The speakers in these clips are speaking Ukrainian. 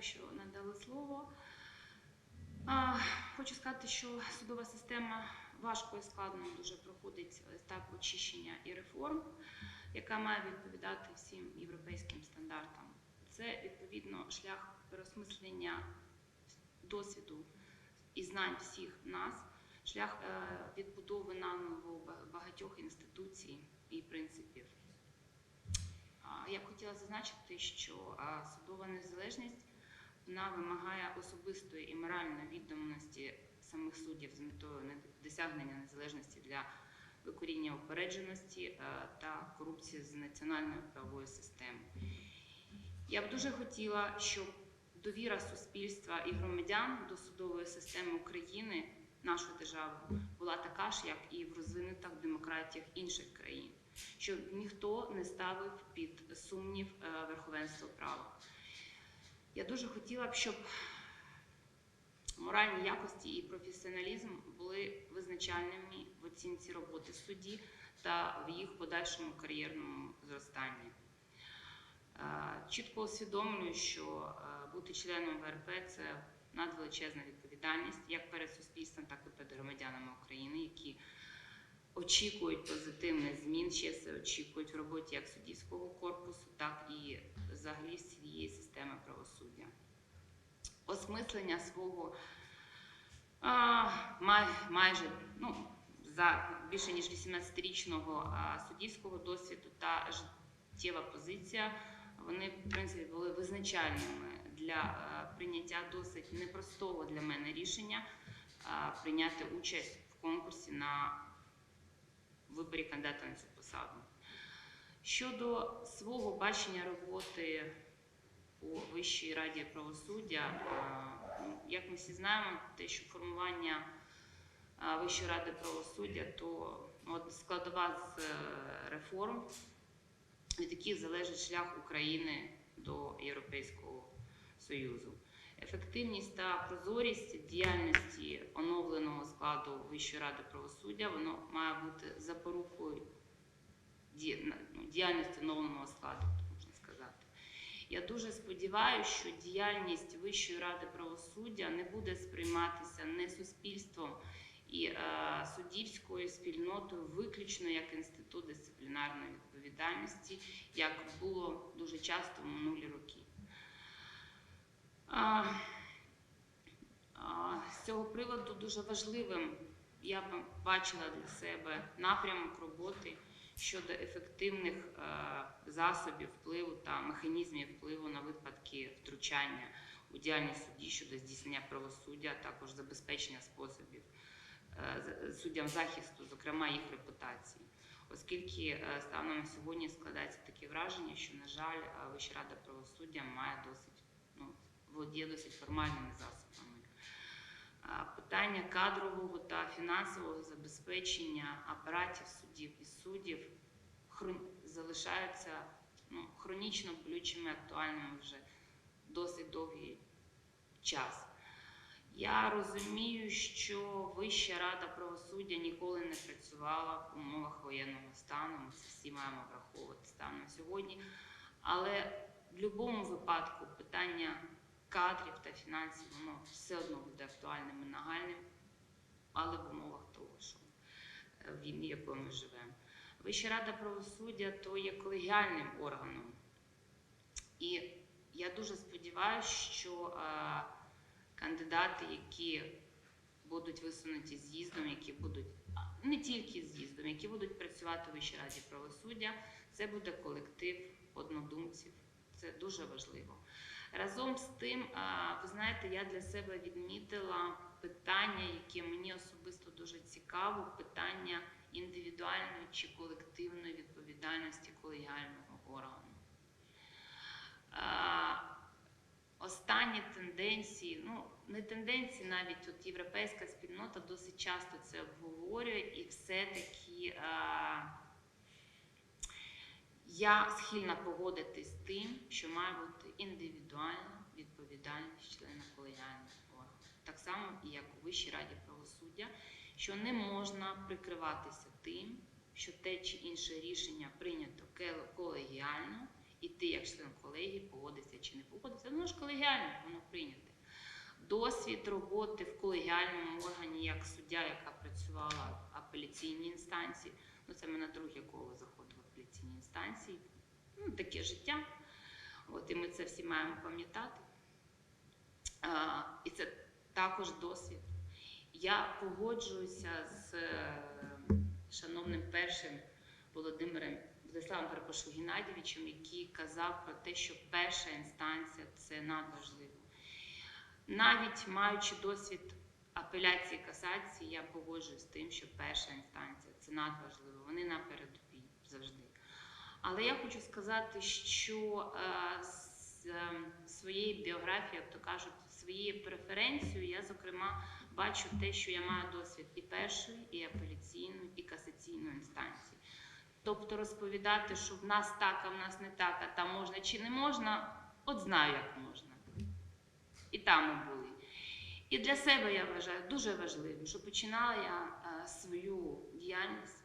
дякую, що надали слово. Хочу сказати, що судова система важко і складно дуже проходить етап очищення і реформ, яка має відповідати всім європейським стандартам. Це відповідно шлях переосмислення досвіду і знань всіх нас, шлях е, відбудови наново ба- багатьох інституцій і принципів. Я б хотіла зазначити, що судова незалежність вона вимагає особистої і моральної відданості самих суддів з метою не- досягнення незалежності для викоріння упередженості е, та корупції з національної правової системи. Я б дуже хотіла, щоб довіра суспільства і громадян до судової системи України, нашої держави, була така ж, як і в розвинутих демократіях інших країн, щоб ніхто не ставив під сумнів е, верховенство права. Я дуже хотіла б, щоб моральні якості і професіоналізм були визначальними в оцінці роботи судді та в їх подальшому кар'єрному зростанні. Е, Чітко усвідомлюю, що е, бути членом ВРП це надвеличезна відповідальність як перед суспільством, так і перед громадянами України, які очікують позитивних змін, ще все очікують в роботі як суддівського корпусу, так і взагалі всієї системи правосуддя. Осмислення свого а, май, майже ну, за більше ніж 18-річного а, суддівського досвіду та життєва позиція, вони в принципі були визначальними для а, прийняття досить непростого для мене рішення а, прийняти участь в конкурсі на виборі кандидата на цю посаду. Щодо свого бачення роботи у Вищій раді правосуддя, ну, як ми всі знаємо, те, що формування Вищої ради правосуддя, то ну, от складова з е, реформ, від яких залежить шлях України до Європейського Союзу. Ефективність та прозорість діяльності оновленого складу Вищої ради правосуддя воно має бути запорукою ну, діяльності оновленого складу, можна сказати. Я дуже сподіваюся, що діяльність Вищої ради правосуддя не буде сприйматися не суспільством і е, суддівською спільнотою виключно як інститут дисциплінарної відповідальності, як було дуже часто в минулі роки. З цього приводу дуже важливим я бачила для себе напрямок роботи щодо ефективних е, засобів впливу та механізмів впливу на випадки втручання у діяльність судді щодо здійснення правосуддя, а також забезпечення способів е, суддям захисту, зокрема їх репутації. Оскільки е, станом на сьогодні складається таке враження, що, на жаль, Вища рада правосуддя має досить володіє досить формальними засобами. Питання кадрового та фінансового забезпечення апаратів суддів і суддів залишаються ну, хронічно болючими, актуальними вже досить довгий час. Я розумію, що Вища рада правосуддя ніколи не працювала в умовах воєнного стану. Ми всі маємо враховувати станом сьогодні. Але в будь-якому випадку питання кадрів та фінансів воно все одно буде актуальним і нагальним, але в умовах того, що е, в війні, якою ми живемо. Вища рада правосуддя то є колегіальним органом. І я дуже сподіваюся, що е, кандидати, які будуть висунуті з'їздом, які будуть не тільки з'їздом, які будуть працювати в Вищій раді правосуддя, це буде колектив однодумців. Це дуже важливо. Разом з тим, ви знаєте, я для себе відмітила питання, яке мені особисто дуже цікаво, питання індивідуальної чи колективної відповідальності колегіального органу. Останні тенденції, ну не тенденції, навіть от європейська спільнота досить часто це обговорює, і все-таки я схильна погодитись з тим, що має бути індивідуальна відповідальність члена колегіального органу. Так само і як у Вищій раді правосуддя, що не можна прикриватися тим, що те чи інше рішення прийнято колегіально, і ти, як член колегії, погодишся чи не погодишся. Воно ж колегіально, воно прийняти. Досвід роботи в колегіальному органі як суддя, яка працювала в апеляційній інстанції. Ну, це мене друге коло заходило в. Ну, таке життя. От, і ми це всі маємо пам'ятати. А, і це також досвід. Я погоджуюся з е, шановним першим Володимиром Владиславом перепрошую, Геннадійовичем, який казав про те, що перша інстанція це надважливо. Навіть маючи досвід апеляції касації, я погоджуюсь з тим, що перша інстанція це надважливо. Вони на завжди. Але я хочу сказати, що е, з е, своєї біографії, як то кажуть, своєю преференцією, я зокрема бачу те, що я маю досвід і першої, і апеляційної, і касаційної інстанції. Тобто розповідати, що в нас так, а в нас не так, а там можна чи не можна, от знаю, як можна. І там ми були. І для себе я вважаю дуже важливим, що починала я е, свою діяльність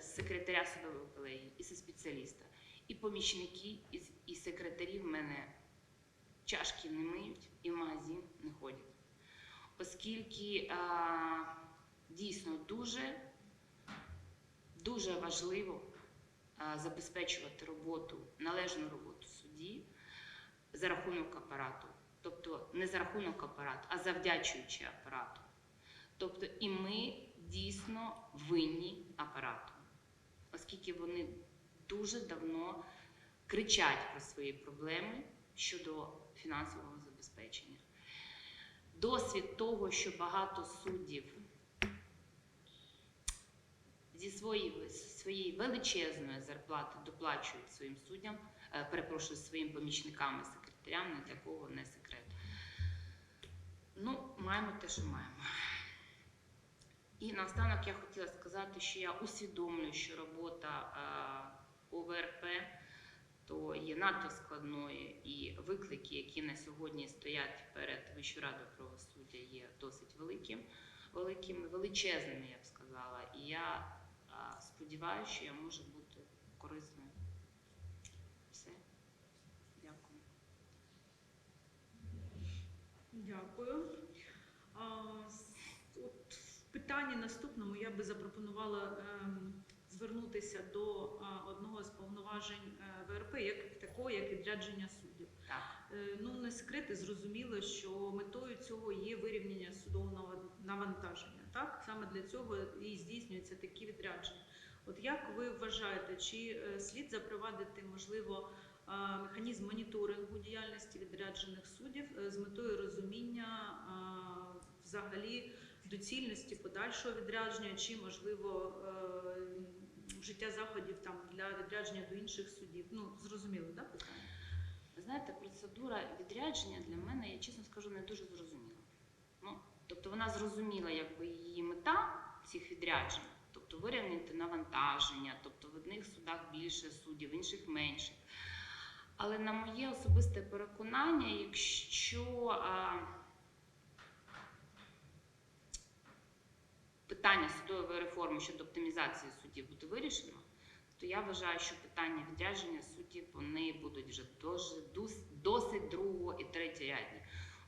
секретаря судової колегії і спеціаліста. І помічники, і, секретарі в мене чашки не миють і в магазин не ходять. Оскільки е, дійсно дуже, дуже важливо е, забезпечувати роботу, належну роботу судді за рахунок апарату. Тобто не за рахунок апарату, а завдячуючи апарату. Тобто і ми дійсно винні апарату, оскільки вони дуже давно кричать про свої проблеми щодо фінансового забезпечення. Досвід того, що багато суддів зі своєї, своєї величезної зарплати доплачують своїм суддям, е, перепрошую, своїм помічникам і секретарям, не для кого не секрет. Ну, маємо те, що маємо. І наостанок я хотіла сказати, що я усвідомлюю, що робота ОВРП то є надто складною, і виклики, які на сьогодні стоять перед Вищою радою правосуддя, є досить великим, великими, величезними, я б сказала. І я сподіваюся, що я можу бути корисною. Все. Дякую. Дякую. А, с- От в питанні наступному я би запропонувала ем, звернутися до одного з повноважень е, ВРП, як такого, як відрядження суддів. Так. Е, Ну, не секрет, і зрозуміло, що метою цього є вирівняння судового навантаження. Так, саме для цього і здійснюються такі відрядження. От як ви вважаєте, чи е, слід запровадити можливо механізм моніторингу діяльності відряджених суддів е, з метою розуміння взагалі доцільності подальшого відрядження, чи можливо е, вжиття заходів там для відрядження до інших судів? Ну зрозуміло, да, питання? Ви знаєте, процедура відрядження для мене, я чесно скажу, не дуже зрозуміла. Ну, тобто вона зрозуміла, якби її мета цих відряджень, тобто вирівняти навантаження, тобто в одних судах більше суддів, в інших менше. Але на моє особисте переконання, якщо а, питання судової реформи щодо оптимізації суддів буде вирішено, то я вважаю, що питання відрядження суддів вони будуть вже досить другого і третєрядні.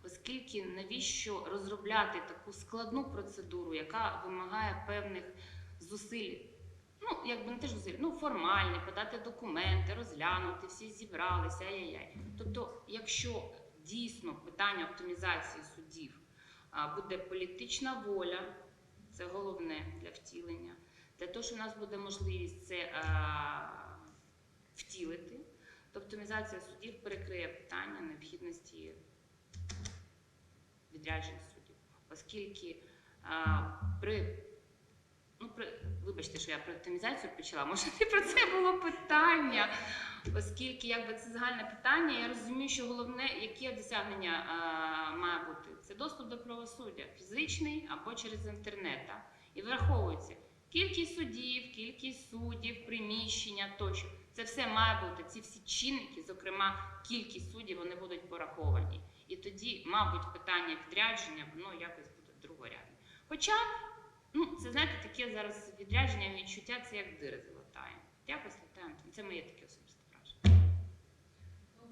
Оскільки навіщо розробляти таку складну процедуру, яка вимагає певних зусиль, ну якби не те ж зусиль, ну формальні, подати документи, розглянути, всі зібралися, ай-яй-яй. Тобто, якщо дійсно питання оптимізації суддів буде політична воля, це головне для втілення. Для того, що в нас буде можливість це е, втілити, то оптимізація судів перекриє питання необхідності відряджень суддів. Оскільки е, при, ну, при, вибачте, що я про оптимізацію почала, може не про це було питання, оскільки якби це загальне питання, я розумію, що головне, яке досягнення е, має бути, це доступ до правосуддя, фізичний або через інтернет. І враховується кількість суддів, кількість суддів, приміщення тощо. Це все має бути. Ці всі чинники, зокрема кількість суддів, вони будуть пораховані. І тоді, мабуть, питання відрядження воно якось буде другорядне. Хоча, ну це знаєте, таке зараз відрядження відчуття, це як дири золотає. Якось літаємо. Це моє таке особисте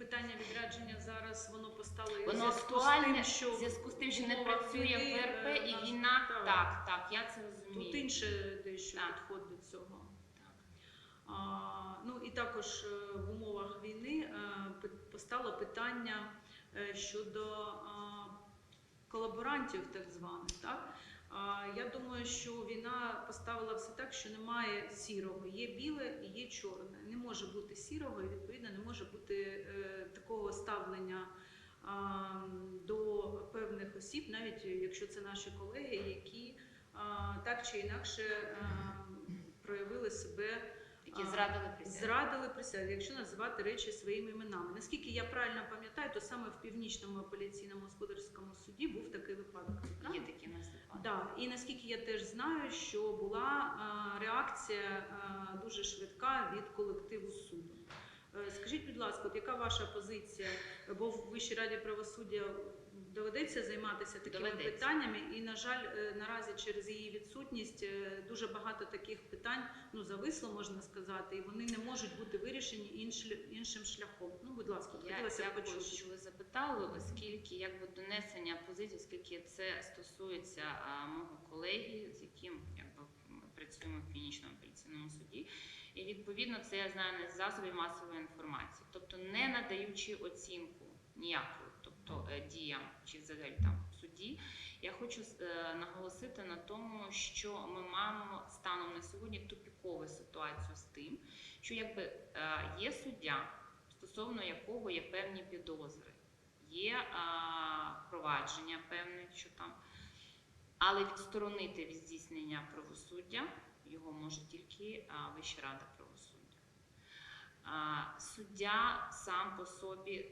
питання відрядження зараз воно постало і Воно зв'язку з актуальне тим, що в зв'язку з тим, що не умовах працює війни, ВРП е, і нас- війна. так. Так, так, я це розумію. тут інше дещо Так. підход до цього. Так. А, ну і також е, в умовах війни е, пи- постало питання е, щодо а, колаборантів, так званих. Так? Я думаю, що війна поставила все так, що немає сірого. Є біле і є чорне. Не може бути сірого, і відповідно не може бути е, такого ставлення. До певних осіб, навіть якщо це наші колеги, які так чи інакше проявили себе Які зрадили присягу. Зрадили присягу, якщо називати речі своїми іменами. Наскільки я правильно пам'ятаю, то саме в північному апеляційному господарському суді був такий випадок. Є такі нас випадки. Да. І наскільки я теж знаю, що була реакція дуже швидка від колективу суду. Е, Скажіть, будь ласка, от яка ваша позиція? Бо в Вищій раді правосуддя доведеться займатися такими Доведеться. питаннями, і на жаль, е, наразі через її відсутність е, дуже багато таких питань ну зависло, можна сказати, і вони не можуть бути вирішені іншl- іншим шляхом. Ну, будь ласка, Я хотілося б почути. що ви запитали, оскільки якби донесення позиції, оскільки це стосується а, мого колеги, з яким якби ми працюємо в північному апеляційному суді. І відповідно це я знаю не з засобів масової інформації, тобто не надаючи оцінку ніякої, діям чи взагалі там судді, я хочу е, наголосити на тому, що ми маємо станом на сьогодні тупікову ситуацію з тим, що якби е, є суддя, стосовно якого є певні підозри, є провадження певне, що там, але відсторонити від здійснення правосуддя його може тільки Вища рада правосуддя. Суддя сам по собі е,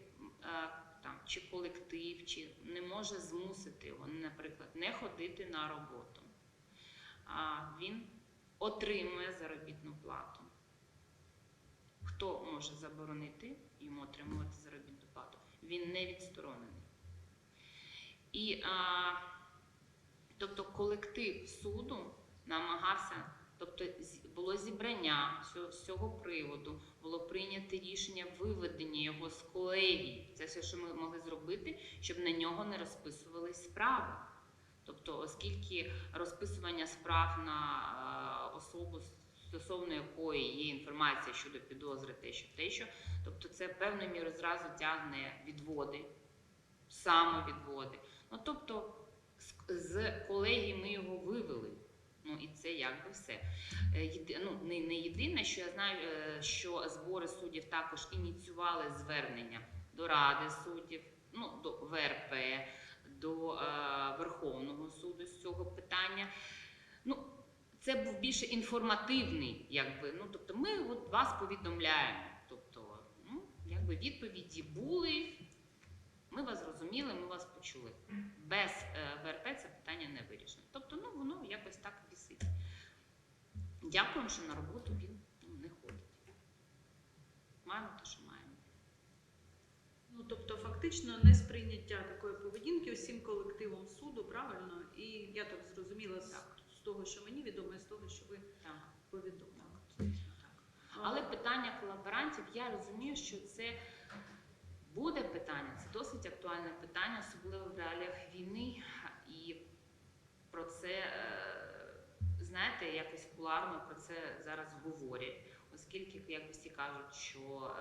там, чи колектив, чи не може змусити його, наприклад, не ходити на роботу. А, він отримує заробітну плату. Хто може заборонити йому отримувати заробітну плату? Він не відсторонений. І, а, тобто, колектив суду намагався, тобто було зібрання з- цього приводу, було прийнято рішення виведення його з колегії. Це все, що ми могли зробити, щоб на нього не розписувались справи. Тобто, оскільки розписування справ на е, особу, стосовно якої є інформація щодо підозри, те, що те, що, тобто це певною мірою зразу тягне відводи, самовідводи. Ну тобто з колегії ми його вивели. Ну і це якби все. Е, ну, не, не єдине, що я знаю, е, що збори суддів також ініціювали звернення до Ради суддів, ну, до ВРП, до е, Верховного суду з цього питання. Ну, це був більше інформативний, якби. Ну, тобто, ми от вас повідомляємо. Тобто, ну, якби відповіді були. Ми вас зрозуміли, ми вас почули. Без е, ВРП це питання не вирішено. Тобто, ну воно якось так вісить. Дякуємо, що на роботу він ну, не ходить. Маємо те, що маємо. Ну тобто, фактично, несприйняття такої поведінки усім колективом суду, правильно? І я так зрозуміла з, Так. з того, що мені відомо, і з того, що ви Так, повідомили. так. Але питання колаборантів, я розумію, що це буде питання, це досить актуальне питання, особливо в реаліях війни. І про це, е, знаєте, якось куларно про це зараз говорять, оскільки, як всі кажуть, що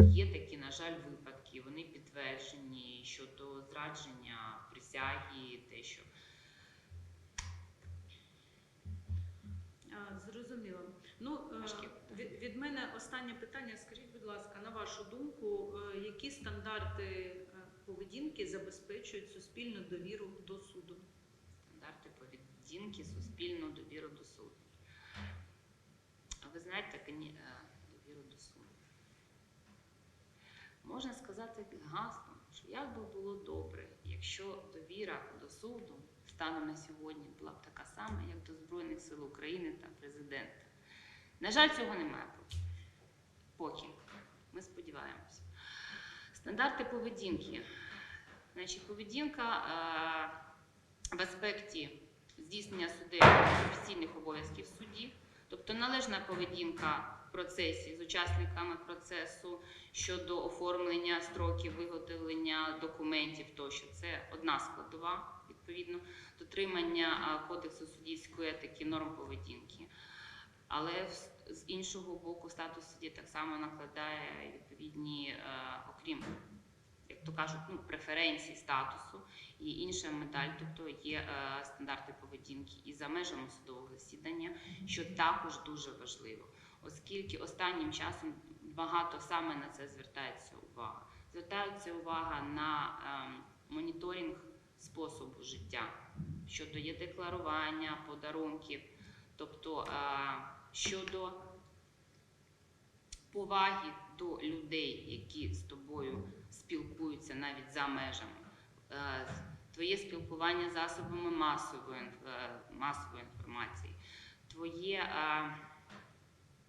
е, є такі, на жаль, випадки, вони підтверджені щодо зрадження присяги, те, що А, Зрозуміло. Ну, е, від, від мене останнє питання. Скажіть, будь ласка, на вашу думку, е, які стандарти е, поведінки забезпечують суспільну довіру до суду? стандарти поведінки, суспільну довіру до суду. А ви знаєте, довіру до суду. Можна сказати гаслом, що як би було добре, якщо довіра до суду станом на сьогодні була б така сама, як до Збройних сил України та президента. На жаль, цього немає поки. Поки. Ми сподіваємося. Стандарти поведінки. Значить, поведінка. Е- в аспекті здійснення суддею професійних обов'язків судді, тобто належна поведінка в процесі з учасниками процесу щодо оформлення строків виготовлення документів тощо. Це одна складова, відповідно, дотримання кодексу суддівської етики, норм поведінки. Але з- іншого боку, статус судді так само накладає відповідні, е, окрім, як то кажуть, ну, преференцій статусу і інша медаль, тобто є е, стандарти поведінки і за межами судового засідання, що також дуже важливо, оскільки останнім часом багато саме на це звертається увага. Звертається увага на ем, способу життя щодо є декларування, подарунків, тобто щодо поваги до людей, які з тобою спілкуються навіть за межами. Твоє спілкування засобами масової, е, масової інформації, твоє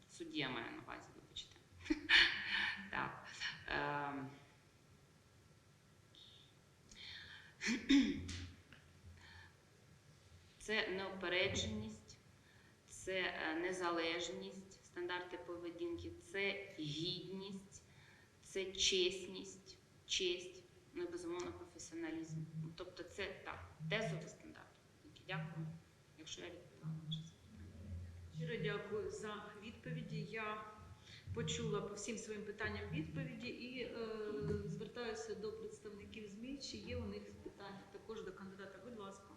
суддя маю на увазі, вибачте. Так. Це неопередженість, це е, незалежність, стандарти поведінки, це гідність, це чесність, честь, ну і безумовно професіоналізм. Тобто це так, тезові стандарти. Дякую, якщо я відповіла на ваше запитання. Щиро дякую за відповіді. Я почула по всім своїм питанням відповіді і е, звертаюся до представників ЗМІ, чи є у них питання також до кандидата. Будь ласка.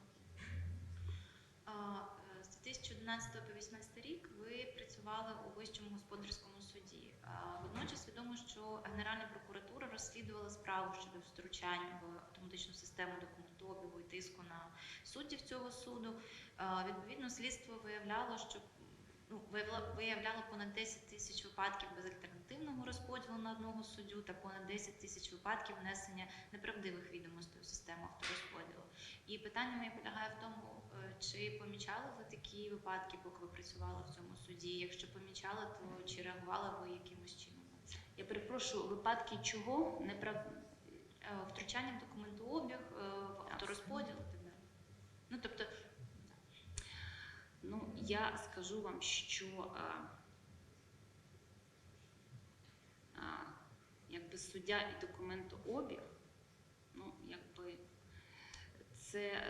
Е, З 2011 по 2018 рік ви працювали у Вищому господарському суді. Водночас відомо, що Генеральна прокуратура розслідувала справу щодо втручання в автоматичну систему документообігу і тиску на суддів цього суду. Відповідно, слідство виявляло, що ну, виявляло понад 10 тисяч випадків безальтернативного розподілу на одного суддю та понад 10 тисяч випадків внесення неправдивих відомостей у систему авторозподілу. І питання моє полягає в тому, е, чи помічали ви такі випадки, поки ви працювали в цьому суді? Якщо помічали, то чи реагували ви якимось чином? Я перепрошую, випадки чого неправ... Е, Втручання в документообіг, е, в авторозподіл і так далі. Ну тобто, Ну, я скажу вам, що а, а, якби суддя і документообіг, ну, якби це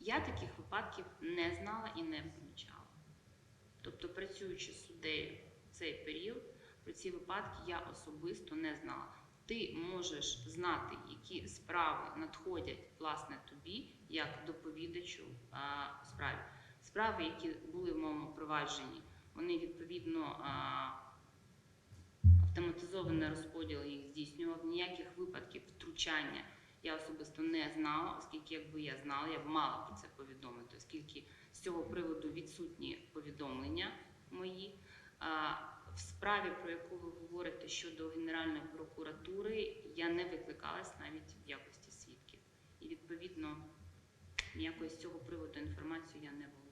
я таких випадків не знала і не помічала. Тобто, працюючи суддею в цей період, про ці випадки я особисто не знала. Ти можеш знати, які справи надходять власне тобі, як доповідачу справі. Справи, які були в моєму провадженні, вони відповідно автоматизований розподіл їх здійснював. Ніяких випадків втручання я особисто не знала, оскільки якби я знала, я б мала про це повідомити, оскільки з цього приводу відсутні повідомлення мої. В справі, про яку ви говорите щодо Генеральної прокуратури, я не викликалась навіть в якості свідків. І відповідно ніякої з цього приводу інформації я не володію.